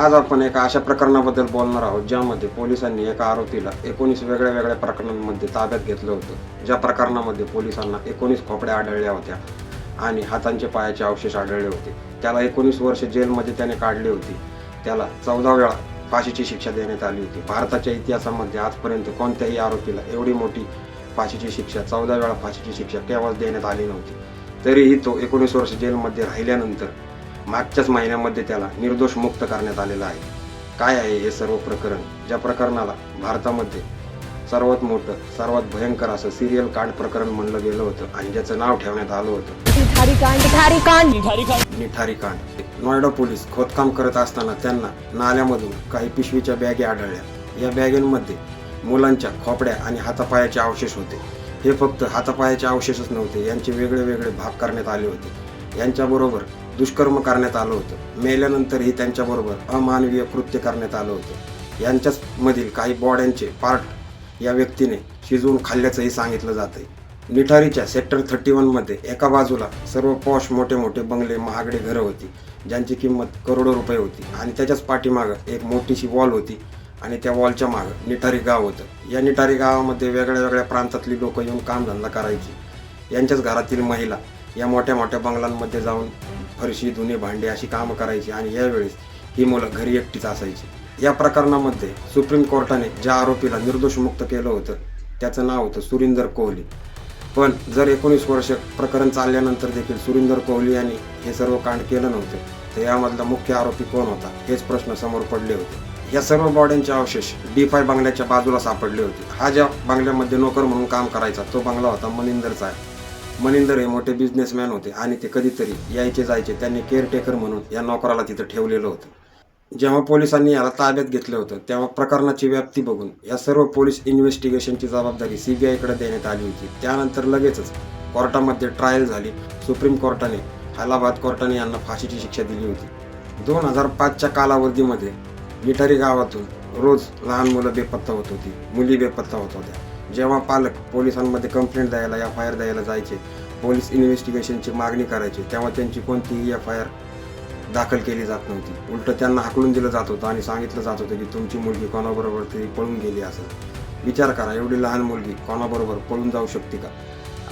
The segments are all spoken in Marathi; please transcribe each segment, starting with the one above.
आज आपण एका अशा प्रकरणाबद्दल बोलणार आहोत ज्यामध्ये पोलिसांनी एका आरोपीला एकोणीस वेगळ्या वेगळ्या प्रकरणांमध्ये ताब्यात घेतलं होतं. ज्या प्रकरणामध्ये पोलिसांना एकोणीस खोपड्या आढळल्या होत्या आणि हातांचे पायाचे अवशेष आढळले होते. त्याला एकोणीस वर्ष जेलमध्ये त्याने काढली होती. त्याला चौदा वेळा फाशीची शिक्षा देण्यात आली होती. भारताच्या इतिहासामध्ये आजपर्यंत कोणत्याही आरोपीला एवढी मोठी फाशीची शिक्षा चौदा वेळा फाशीची शिक्षा केव्हाच देण्यात आली नव्हती. तरीही तो एकोणीस वर्ष जेलमध्ये राहिल्यानंतर मागच्याच महिन्यामध्ये त्याला निर्दोष मुक्त करण्यात आलेला आहे. काय आहे हे सर्व प्रकरण? ज्या प्रकरणाला भारतामध्ये सर्वात मोठं सर्वात भयंकर असं सिरियल कांड प्रकरण म्हणलं गेलं होतं आणि ज्याचं नाव ठेवण्यात आलं होतं. निठारी कांड नोएडा पोलीस खोदकाम करत असताना त्यांना नाल्यामधून काही पिशवीच्या बॅगे आढळल्या. या बॅगेंमध्ये मुलांच्या खोपड्या आणि हातापायाचे अवशेष होते. हे फक्त हातापायाचे अवशेषच नव्हते यांचे वेगळे वेगळे भाग करण्यात आले होते. यांच्याबरोबर दुष्कर्म करण्यात आलं होतं. मेल्यानंतरही त्यांच्याबरोबर अमानवीय कृत्य करण्यात आलं होतं. यांच्याच मधील काही बॉड्यांचे पार्ट या व्यक्तीने शिजवून खाल्ल्याचंही सांगितलं जातंय. निठारीच्या सेक्टर थर्टी मध्ये एका बाजूला सर्व पॉश मोठे मोठे बंगले महागडे घरं होती ज्यांची किंमत करोडो रुपये होती आणि त्याच्याच पाठीमागं एक मोठीशी वॉल होती आणि त्या वॉलच्या मागं निठारी गाव होतं. या निठारी गावामध्ये वेगळ्या वेगळ्या प्रांतातली लोक येऊन कामधंदा करायची. यांच्याच घरातील महिला या मोठ्या मोठ्या बंगलांमध्ये जाऊन फरशी धुणे भांडे अशी कामं करायची आणि यावेळेस ही मुलं घरी एकटीच असायची. या प्रकरणामध्ये सुप्रीम कोर्टाने ज्या आरोपीला निर्दोष मुक्त केलं होतं त्याचं नाव होतं सुरिंदर कोहली. पण जर एकोणीस वर्ष प्रकरण चालल्यानंतर देखील सुरिंदर कोहली यांनी हे सर्व कांड केलं नव्हतं तर यामधला मुख्य आरोपी कोण होता हेच प्रश्न समोर पडले होते. या सर्व बॉड्यांचे अवशेष डी फाय बंगल्याच्या बाजूला सापडले होते. हा ज्या बंगल्यामध्ये नोकर म्हणून काम करायचा तो बंगला होता मनिंदरचा आहे मनिंदर हे मोठे बिझनेसमॅन होते आणि ते कधीतरी यायचे जायचे. त्यांनी केअरटेकर म्हणून या नोकराला तिथं ठेवलेलं होतं. जेव्हा पोलिसांनी याला ताब्यात घेतलं होतं तेव्हा प्रकरणाची व्याप्ती बघून या सर्व पोलीस इन्व्हेस्टिगेशनची जबाबदारी सीबीआयकडे देण्यात आली होती. त्यानंतर लगेचच कोर्टामध्ये ट्रायल झाली. सुप्रीम कोर्टाने अलाहाबाद कोर्टाने यांना फाशीची शिक्षा दिली होती. दोन हजार पाचच्या कालावधीमध्ये मिठारी गावातून रोज लहान मुलं बेपत्ता होत होती मुली बेपत्ता होत होत्या. जेव्हा पालक पोलिसांमध्ये कंप्लेंट द्यायला एफ आय आर द्यायला जायचे पोलीस इन्व्हेस्टिगेशनची मागणी करायची तेव्हा त्यांची कोणतीही एफ आय आर दाखल केली जात नव्हती. उलट त्यांना हाकलून दिलं जात होतं आणि सांगितलं जात होतं की तुमची मुलगी कोणाबरोबर तरी पळून गेली असेल. विचार करा एवढी लहान मुलगी कोणाबरोबर पळून जाऊ शकते का?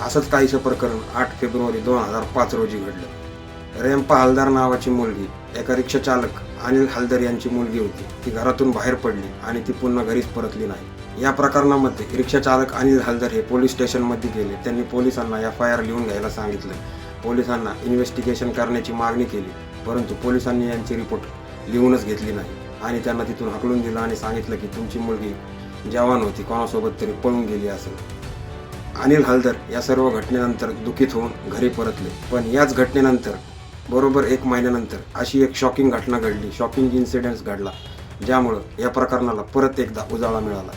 असंच काहीसं प्रकरण आठ फेब्रुवारी दोन हजार पाच रोजी घडलं. रेम्पा हलदार नावाची मुलगी एका रिक्षा चालक अनिल हलदर यांची मुलगी होती. ती घरातून बाहेर पडली आणि ती पुन्हा घरीच परतली नाही. या प्रकरणामध्ये रिक्षा चालक अनिल हलदर हे पोलीस स्टेशनमध्ये गेले. त्यांनी पोलिसांना एफ आय आर लिहून घ्यायला सांगितलं. पोलिसांना इन्व्हेस्टिगेशन करण्याची मागणी केली परंतु पोलिसांनी यांची रिपोर्ट लिहूनच घेतली नाही. आणि त्यांना तिथून हकलून दिलं आणि सांगितलं की तुमची मुलगी जवान होती कोणासोबत तरी पळून गेली असेल. अनिल हलदर या सर्व घटनेनंतर दुखीत होऊन घरी परतले. पण याच घटनेनंतर बरोबर एक महिन्यानंतर अशी एक शॉकिंग घटना घडली. शॉकिंग इन्सिडेंट्स घडला ज्यामुळं या प्रकरणाला परत एकदा उजाळा मिळाला.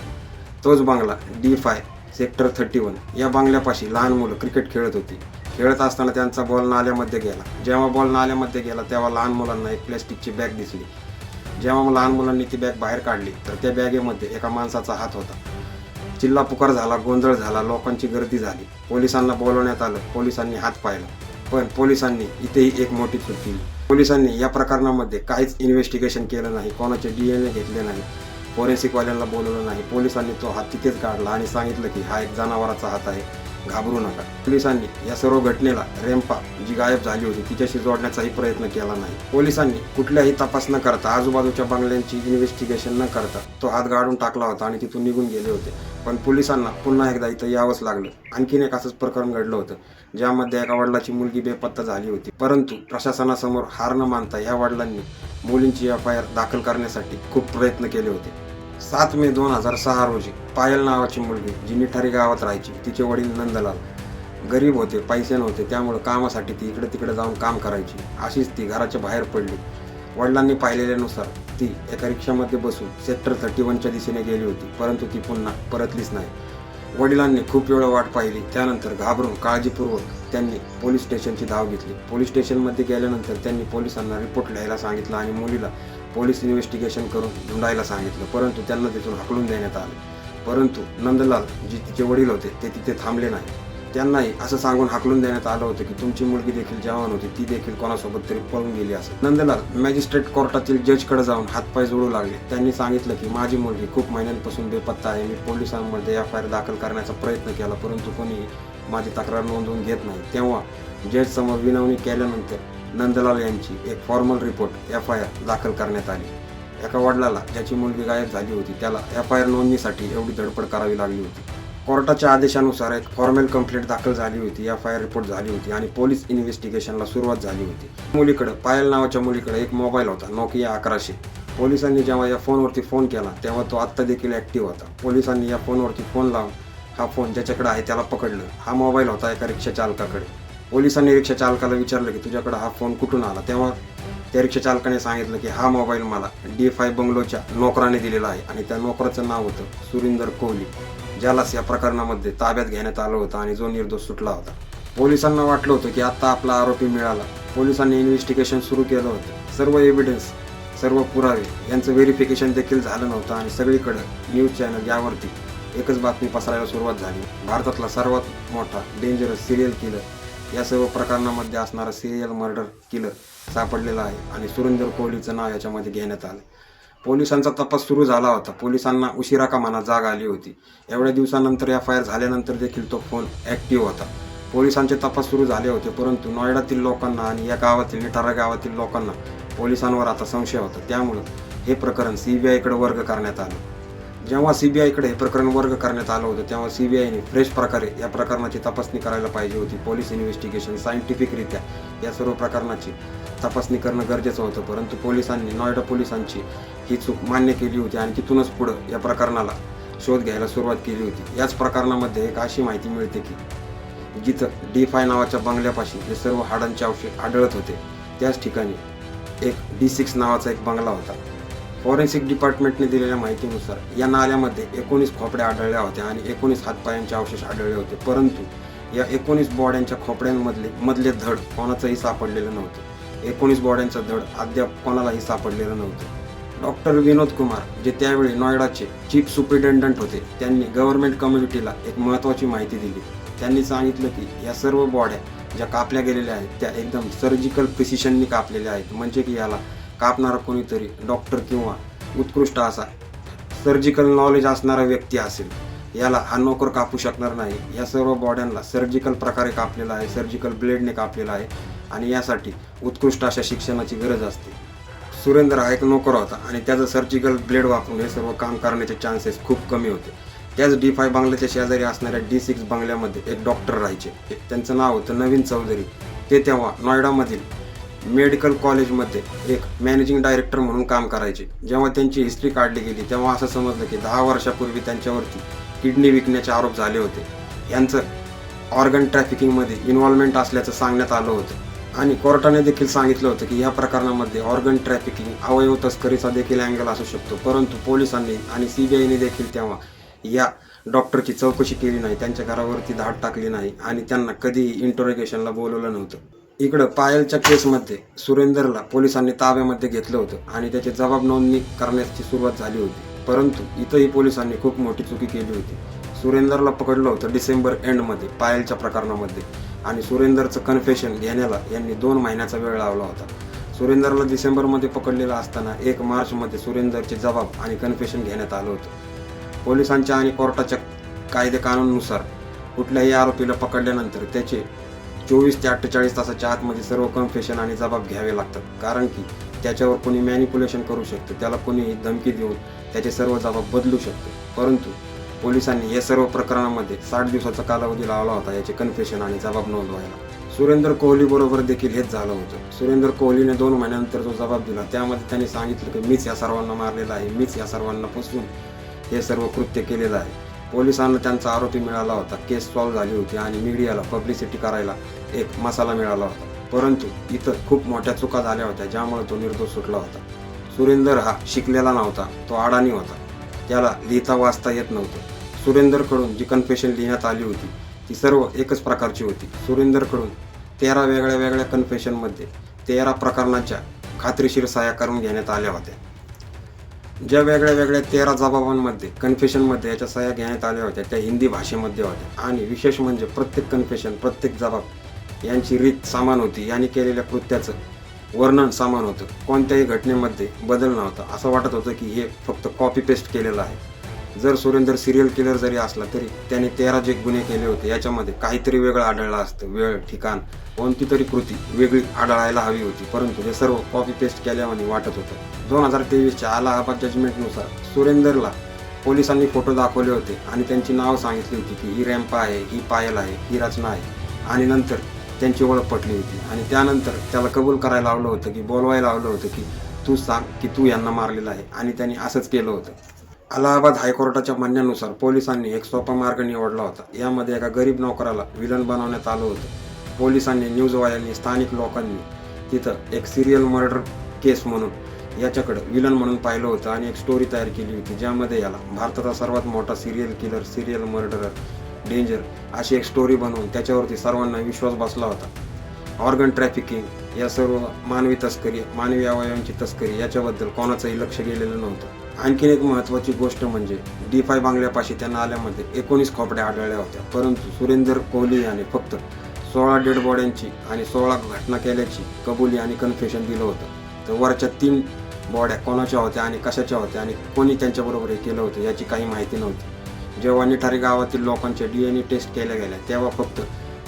तोच बांगला D five sector thirty one या बांगल्यापाशी लहान मुलं क्रिकेट खेळत होती. खेळत असताना त्यांचा बॉल नाल्यामध्ये गेला. जेव्हा बॉल नाल्यामध्ये गेला तेव्हा लहान मुलांना एक प्लॅस्टिकची बॅग दिसली. जेव्हा लहान मुलांनी ती बॅग बाहेर काढली तर त्या बॅगेमध्ये एका माणसाचा हात होता. चिल्ला पुकार झाला गोंधळ झाला लोकांची गर्दी झाली. पोलिसांना बोलवण्यात आलं पोलिसांनी हात पाहिला. पण पोलिसांनी इथेही एक मोठी चूक केली. पोलिसांनी या प्रकरणामध्ये काहीच इन्व्हेस्टिगेशन केलं नाही कोणाचे डी एन ए घेतले नाही. फॉरेन्सिकवाल्यांना बोलवलं नाही. पोलिसांनी तो हात तिथेच काढला आणि सांगितलं की हा एक जनावराचा हात आहे. घाबरू नका. पोलिसांनी या सर्व घटनेला रेम्पा जी गायब झाली होती तिच्याशी जोडण्याचाही प्रयत्न केला नाही. पोलिसांनी कुठल्याही तपास न करता आजूबाजूच्या बंगल्यांची इन्व्हेस्टिगेशन न करता तो हात गाडून टाकला होता आणि तिथून निघून गेले होते. पण पोलिसांना पुन्हा एकदा इथं यावंच लागलं. आणखीन एक असंच प्रकरण घडलं होतं ज्यामध्ये एका वडिलाची मुलगी बेपत्ता झाली होती. परंतु प्रशासनासमोर हार न मानता या वडिलांनी मुलींची एफ आय आर दाखल करण्यासाठी खूप प्रयत्न केले होते. सात मे दोन हजार सहा रोजी पायल नावाची मुलगी जी निठारी गावात राहायची तिचे वडील नंदलाल गरीब होते पैसे नव्हते त्यामुळे कामासाठी ती इकडे तिकडे जाऊन काम करायची. अशीच ती घराच्या बाहेर पडली. वडिलांनी पाहिलेल्यानुसार ती एका रिक्षामध्ये बसून सेक्टर थर्टी वनच्या दिशेने गेली होती परंतु ती पुन्हा परतलीच नाही. वडिलांनी खूप वेळ वाट पाहिली. त्यानंतर घाबरून काळजीपूर्वक त्यांनी पोलीस स्टेशनची धाव घेतली. पोलीस स्टेशनमध्ये गेल्यानंतर त्यांनी पोलिसांना रिपोर्ट लिहायला सांगितलं आणि मुलीला पोलीस इन्व्हेस्टिगेशन करून धुंडायला सांगितलं. परंतु त्यांना तिथून हकलून देण्यात आले. परंतु नंदलाल जे तिचे वडील होते ते तिथे थांबले नाही त्यांनाही असं सांगून हाकलून देण्यात आलं होतं की तुमची मुलगी देखील जवान होती ती देखील कोणासोबत तरी पळून गेली असेल. नंदलाल मॅजिस्ट्रेट कोर्टातील जजकडे जाऊन हातपाय जोडू लागले. त्यांनी सांगितलं की माझी मुलगी खूप महिन्यांपासून बेपत्ता आहे. मी पोलिसांमध्ये एफ आय आर दाखल करण्याचा प्रयत्न केला परंतु कोणी माझी तक्रार नोंदवून घेत नाही. तेव्हा जज समोर विनवणी केल्यानंतर नंदलाल यांची एक formal report F I R दाखल करण्यात आली. एका वडिलाला ज्याची मुलगी गायब झाली होती त्याला एफ आय आर नोंदणीसाठी एवढी धडपड करावी लागली होती. कोर्टाच्या आदेशानुसार एक फॉर्मल कंप्लेंट दाखल झाली होती एफ आय आर रिपोर्ट झाली होती आणि पोलीस इन्व्हेस्टिगेशनला सुरुवात झाली होती. मुलीकडे पायल नावाच्या मुलीकडे एक मोबाईल होता नोकिया अकराशे. पोलिसांनी जेव्हा या फोनवरती फोन केला तेव्हा तो आत्ता देखील ॲक्टिव्ह होता. पोलिसांनी या फोनवरती फोन लावून हा फोन ज्याच्याकडे आहे त्याला पकडलं. हा मोबाईल होता एका रिक्षा चालकाकडे. पोलिसांनी रिक्षा चालकाला विचारलं की तुझ्याकडे हा फोन कुठून आला? तेव्हा त्या रिक्षा चालकाने सांगितलं की हा मोबाईल मला डी फाय बंगलोच्या नोकराने दिलेला आहे आणि त्या नोकराचं नाव होतं सुरिंदर कोहली. ज्यालाच या प्रकरणामध्ये ताब्यात घेण्यात आलं होतं आणि जो निर्दोष सुटला होता. पोलिसांना वाटलं होतं की आता आपला आरोपी मिळाला. पोलिसांनी इन्व्हेस्टिगेशन सुरू केलं होतं. सर्व एव्हिडन्स सर्व पुरावे यांचं व्हेरिफिकेशन देखील झालं नव्हतं आणि सगळीकडे न्यूज चॅनल यावरती एकच बातमी पसरायला सुरुवात झाली. भारतातला सर्वात मोठा डेंजरस सिरियल किलर या सर्व प्रकरणामध्ये असणारा सिरियल मर्डर किलर सापडलेला आहे आणि सुरेंदर कोहलीचं नाव याच्यामध्ये घेण्यात आलं. पोलिसांचा तपास सुरू झाला होता. पोलिसांना उशिरा का मना जाग आली होती. एवढ्या दिवसानंतर एफ आय आर झाल्यानंतर देखील तो फोन ॲक्टिव्ह होता. पोलिसांचे तपास सुरू झाले होते परंतु नोएडातील लोकांना आणि या गावातील निटारा गावातील लोकांना पोलिसांवर आता संशय होता. त्यामुळं हे प्रकरण सी बी आयकडे वर्ग करण्यात आलं. जेव्हा सी बी आयकडे हे प्रकरण वर्ग करण्यात आलं होतं तेव्हा सी बी आयने फ्रेश प्रकारे या प्रकरणाची तपासणी करायला पाहिजे होती. पोलीस इन्व्हेस्टिगेशन सायंटिफिकरित्या या सर्व प्रकरणाची तपासणी करणं गरजेचं होतं परंतु पोलिसांनी नोएडा पोलिसांची ही चूक मान्य केली होती आणि तिथूनच पुढं या प्रकरणाला शोध घ्यायला सुरुवात केली होती. याच प्रकरणामध्ये एक अशी माहिती मिळते की जिथं डी फाय नावाच्या बंगल्यापाशी हे सर्व हाडांचे अवशेष आढळत होते. त्याच ठिकाणी एक डी सिक्स नावाचा एक बंगला होता. फॉरेन्सिक डिपार्टमेंटने दिलेल्या माहितीनुसार या नाल्यामध्ये एकोणीस खोपड्या आढळल्या होत्या आणि एकोणीस हातपायांचे अवशेष आढळले होते. परंतु या एकोणीस बॉड्यांच्या खोपड्यांमधले मधले धड कोणाचंही सापडलेलं नव्हतं. एकोणीस बॉड्यांचं धड अद्याप कोणालाही सापडलेलं नव्हतं. डॉक्टर विनोद कुमार जे त्यावेळी नोएडाचे चीफ सुप्रिटेंडंट होते त्यांनी गव्हर्नमेंट कम्युनिटीला एक महत्त्वाची माहिती दिली. त्यांनी सांगितलं की या सर्व बॉड्या ज्या कापल्या गेलेल्या आहेत त्या एकदम सर्जिकल प्रिसिशननी कापलेल्या आहेत. म्हणजे की याला कापणारा कोणीतरी डॉक्टर किंवा उत्कृष्ट असा सर्जिकल नॉलेज असणारा व्यक्ती असेल. याला हा नोकर कापू शकणार नाही. या सर्व बॉड्यांना सर्जिकल प्रकारे कापलेला आहे सर्जिकल ब्लेडने कापलेला आहे. आणि यासाठी उत्कृष्ट अशा शिक्षणाची गरज असते. सुरेंद्र हा एक नोकर होता आणि त्याचं सर्जिकल ब्लेड वापरून हे सर्व काम करण्याचे चान्सेस खूप कमी होते. त्याच डी फाय बंगल्याच्या शेजारी असणाऱ्या डी सिक्स बंगल्यामध्ये एक डॉक्टर राहायचे. त्यांचं नाव होतं नवीन चौधरी. ते तेव्हा नोएडामधील मेडिकल कॉलेजमध्ये एक मॅनेजिंग डायरेक्टर म्हणून काम करायचे. जेव्हा त्यांची हिस्ट्री काढली गेली तेव्हा असं समजलं की दहा वर्षापूर्वी त्यांच्यावरती किडनी विकण्याचे आरोप झाले होते. यांचं ऑर्गन ट्रॅफिकिंगमध्ये इन्व्हॉल्वमेंट असल्याचं सांगण्यात आलं होतं. आणि कोर्टाने देखील सांगितलं होतं की या प्रकरणामध्ये ऑर्गन ट्रॅफिकिंग अवयव तस्करीचा देखील अँगल असू शकतो. परंतु पोलिसांनी आणि सी बी आयने देखील तेव्हा या डॉक्टरची चौकशी केली नाही त्यांच्या घरावरती धाड टाकली नाही आणि त्यांना कधीही इंटरोगेशनला बोलवलं नव्हतं. इकडं पायलच्या केसमध्ये सुरेंदरला पोलिसांनी ताब्यामध्ये घेतलं होतं आणि त्याची जबाब नोंदणी करण्याची सुरुवात झाली होती. परंतु इथंही पोलिसांनी खूप मोठी चुकी केली होती. सुरेंदरला पकडलं होतं डिसेंबर एंडमध्ये पायलच्या प्रकरणामध्ये. आणि सुरेंदरचं कन्फेशन घेण्याला यांनी दोन महिन्याचा वेळ लावला होता. सुरेंदरला डिसेंबरमध्ये पकडलेलं असताना एक मार्चमध्ये सुरेंदरचे जबाब आणि कन्फेशन घेण्यात आलं होतं. पोलिसांच्या आणि कोर्टाच्या कायदे कानूननुसार कुठल्याही आरोपीला पकडल्यानंतर त्याचे चोवीस ते अठ्ठेचाळीस तासाच्या आतमध्ये सर्व कन्फेशन आणि जबाब घ्यावे लागतात. कारण की त्याच्यावर कोणी मॅनिप्युलेशन करू शकतं त्याला कोणीही धमकी देऊन त्याचे सर्व जबाब बदलू शकतो. परंतु पोलिसांनी या सर्व प्रकरणामध्ये साठ दिवसाचा कालावधी लावला होता याचे कन्फेशन आणि जबाब नोंदवायला. सुरेंद्र कोहली बरोबर देखील हेच झालं होतं. सुरेंद्र कोहलीने दोन महिन्यानंतर जो जबाब दिला त्यामध्ये त्यांनी सांगितलं की मीच या सर्वांना मारलेला आहे मीच या सर्वांना फसवून हे सर्व कृत्य केलेलं आहे. पोलिसांना त्यांचा आरोपी मिळाला होता केस सॉल्व्ह झाली होती आणि मीडियाला पब्लिसिटी करायला एक मसाला मिळाला होता. परंतु इथं खूप मोठ्या चुका झाल्या होत्या ज्यामुळे तो निर्दोष सुटला होता. सुरेंदर हा शिकलेला नव्हता तो अडाणी होता. याला लिहिता वाचता येत नव्हतं. सुरेंदरकडून जी कन्फेशन लिहिण्यात आली होती ती सर्व एकच प्रकारची होती. सुरेंदरकडून तेरा वेगळ्या वेगळ्या कन्फेशनमध्ये तेरा प्रकरणाच्या खात्रीशीर सहाय्या करून घेण्यात आल्या होत्या. ज्या वेगळ्या वेगळ्या तेरा जबाबांमध्ये कन्फेशनमध्ये याच्या सह्या घेण्यात आल्या होत्या त्या हिंदी भाषेमध्ये होत्या. आणि विशेष म्हणजे प्रत्येक कन्फेशन प्रत्येक जबाब यांची रीत समान होती. यांनी केलेल्या कृत्याचं वर्णन समान होतं. कोणत्याही घटनेमध्ये बदल नव्हता. असं वाटत होतं की हे फक्त कॉपी पेस्ट केलेलं आहे. जर सुरेंदर सिरियल किलर जरी असला तरी त्याने तेरा जे गुन्हे केले होते याच्यामध्ये काहीतरी वेगळं आढळलं असतं. वेळ ठिकाण कोणती तरी कृती वेगळी आढळायला हवी होती. परंतु हे सर्व कॉपी पेस्ट केल्यामध्ये वाटत होतं. दोन हजार तेवीसच्या अलाहाबाद जजमेंटनुसार सुरेंदरला पोलिसांनी फोटो दाखवले होते आणि त्यांची नावं सांगितली होती की ही रॅम्पा आहे ही पायल आहे ही रचना आहे. आणि नंतर त्यांची ओळख पटली होती. आणि त्यानंतर त्याला कबूल करायला लावलं होतं की बोलवायला लावलं होतं की तू सांग की तू यांना मारलेलं आहे. आणि त्यांनी असंच केलं होतं. अलाहाबाद हायकोर्टाच्या म्हणण्यानुसार पोलिसांनी एक सोपा मार्ग निवडला होता. यामध्ये एका गरीब नोकराला विलन बनवण्यात आलं होतं. पोलिसांनी न्यूजवाल्यांनी स्थानिक लोकांनी तिथं एक सिरियल मर्डर केस म्हणून याच्याकडं विलन म्हणून पाहिलं होतं आणि एक स्टोरी तयार केली होती ज्यामध्ये याला भारताचा सर्वात मोठा serial killer serial murderer danger अशी एक स्टोरी बनवून त्याच्यावरती सर्वांना विश्वास बसला होता. ऑर्गन ट्रॅफिकिंग या सर्व मानवी तस्करी मानवी अवयवांची तस्करी याच्याबद्दल कोणाचंही लक्ष गेलेलं नव्हतं. आणखीन एक महत्त्वाची गोष्ट म्हणजे डी फाय बांगल्यापाशी त्या नाल्यामध्ये एकोणीस खोपड्या आढळल्या होत्या. परंतु सुरेंदर कोहली याने फक्त सोळा डेड बॉड्यांची आणि सोळा घटना केल्याची कबुली आणि कन्फेशन दिलं होतं. तर वरच्या तीन बॉड्या कोणाच्या होत्या आणि कशाच्या होत्या आणि कोणी त्यांच्याबरोबर हे केलं होतं याची काही माहिती नव्हती. जेव्हा निठारी गावातील लोकांचे डी एन ए टेस्ट केल्या गेल्या तेव्हा फक्त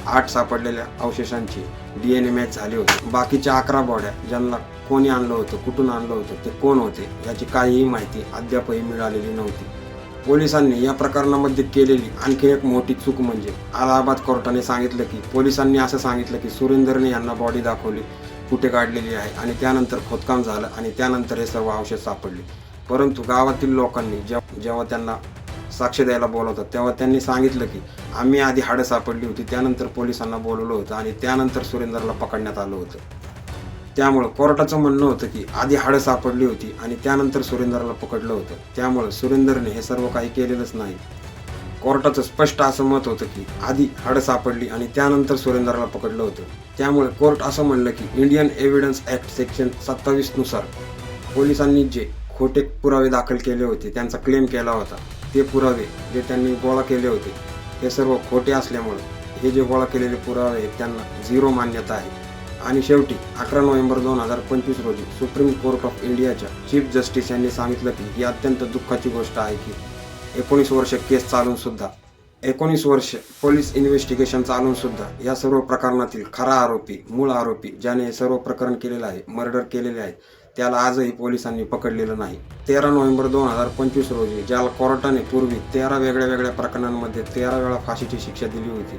आठ सापडलेल्या अवशेषांची डी एन ए मॅच झाली होती. बाकीच्या अकरा बॉड्या ज्यांना कोणी आणलं होतं कुठून आणलं होतं ते कोण होते याची काहीही माहिती अद्यापही मिळालेली नव्हती. पोलिसांनी या प्रकरणामध्ये केलेली आणखी एक मोठी चूक म्हणजे अलाहाबाद कोर्टाने सांगितलं की पोलिसांनी असं सांगितलं की सुरेंदरने यांना बॉडी दाखवली कुठे काढलेली आहे आणि त्यानंतर खोदकाम झालं आणि त्यानंतर हे सर्व अवशेष सापडले. परंतु गावातील लोकांनी जेव्हा जेव्हा त्यांना साक्ष द्यायला बोलवतात. तेव्हा त्यांनी सांगितलं की आम्ही आधी हाडं सापडली होती त्यानंतर पोलिसांना बोलवलं होतं आणि त्यानंतर सुरेंदरला पकडण्यात आलं होतं. त्यामुळं कोर्टाचं म्हणणं होतं की आधी हाडं सापडली होती आणि त्यानंतर सुरेंदरला पकडलं होतं. त्यामुळं सुरेंदरने हे सर्व काही केलेलंच नाही. कोर्टाचं स्पष्ट असं मत होतं की आधी हाडं सापडली आणि त्यानंतर सुरेंदरला पकडलं होतं. त्यामुळे कोर्ट असं म्हणलं की इंडियन एव्हिडन्स ॲक्ट सेक्शन सत्तावीसनुसार पोलिसांनी जे खोटे पुरावे दाखल केले होते त्यांचा क्लेम केला होता. ते पुरावे जे त्यांनी गोळा केले होते हे सर्व खोटे असल्यामुळे हे जे गोळा केलेले पुरावे आहेत त्यांना झिरो मान्यता आहे. आणि शेवटी अकरा नोव्हेंबर दोन हजार पंचवीस रोजी सुप्रीम कोर्ट ऑफ इंडियाच्या चीफ जस्टिस यांनी सांगितलं की ही अत्यंत दुःखाची गोष्ट आहे की एकोणीस वर्ष केस चालून सुद्धा एकोणीस वर्ष पोलीस इन्व्हेस्टिगेशन चालून सुद्धा या सर्व प्रकरणातील खरा आरोपी मूळ आरोपी ज्याने हे सर्व प्रकरण केलेलं आहे मर्डर केलेले आहे त्याला आजही पोलिसांनी पकडलेलं नाही. तेरा नोव्हेंबर दोन हजार पंचवीस रोजी ज्याला कोर्टाने पूर्वी तेरा वेगळ्या वेगळ्या प्रकरणांमध्ये तेरा वेळा फाशीची शिक्षा दिली होती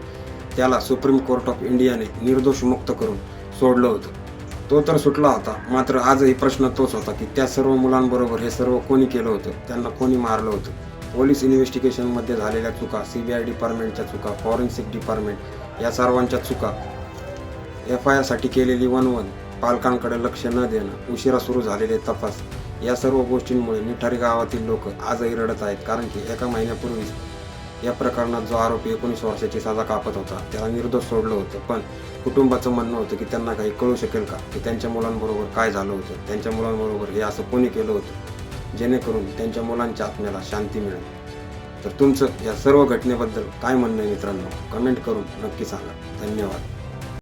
त्याला सुप्रीम कोर्ट ऑफ इंडियाने निर्दोष मुक्त करून सोडलं होतं. तो तर सुटला होता मात्र आजही प्रश्न तोच होता की त्या सर्व मुलांबरोबर हे सर्व कोणी केलं होतं? त्यांना कोणी मारलं होतं? पोलीस इन्व्हेस्टिगेशनमध्ये झालेल्या चुका सी बी आय डिपार्टमेंटच्या चुका फॉरेन्सिक डिपार्टमेंट या सर्वांच्या चुका एफ आय आरसाठी केलेली वन वन पालकांकडे लक्ष न देणं उशिरा सुरू झालेले तपास या सर्व गोष्टींमुळे निठारी गावातील लोक आजही रडत आहेत. कारण की एका महिन्यापूर्वीच या प्रकरणात जो आरोपी एकोणीस वर्षाची साजा कापत होता त्याला निर्दोष सोडलं होतं. पण कुटुंबाचं म्हणणं होतं की त्यांना काही कळू शकेल का? की त्यांच्या मुलांबरोबर काय झालं होतं? त्यांच्या मुलांबरोबर हे असं कोणी केलं होतं? जेणेकरून त्यांच्या मुलांच्या आत्म्याला शांती मिळेल. तर तुमचं या सर्व घटनेबद्दल काय म्हणणं आहे मित्रांनो? कमेंट करून नक्की सांगा. धन्यवाद.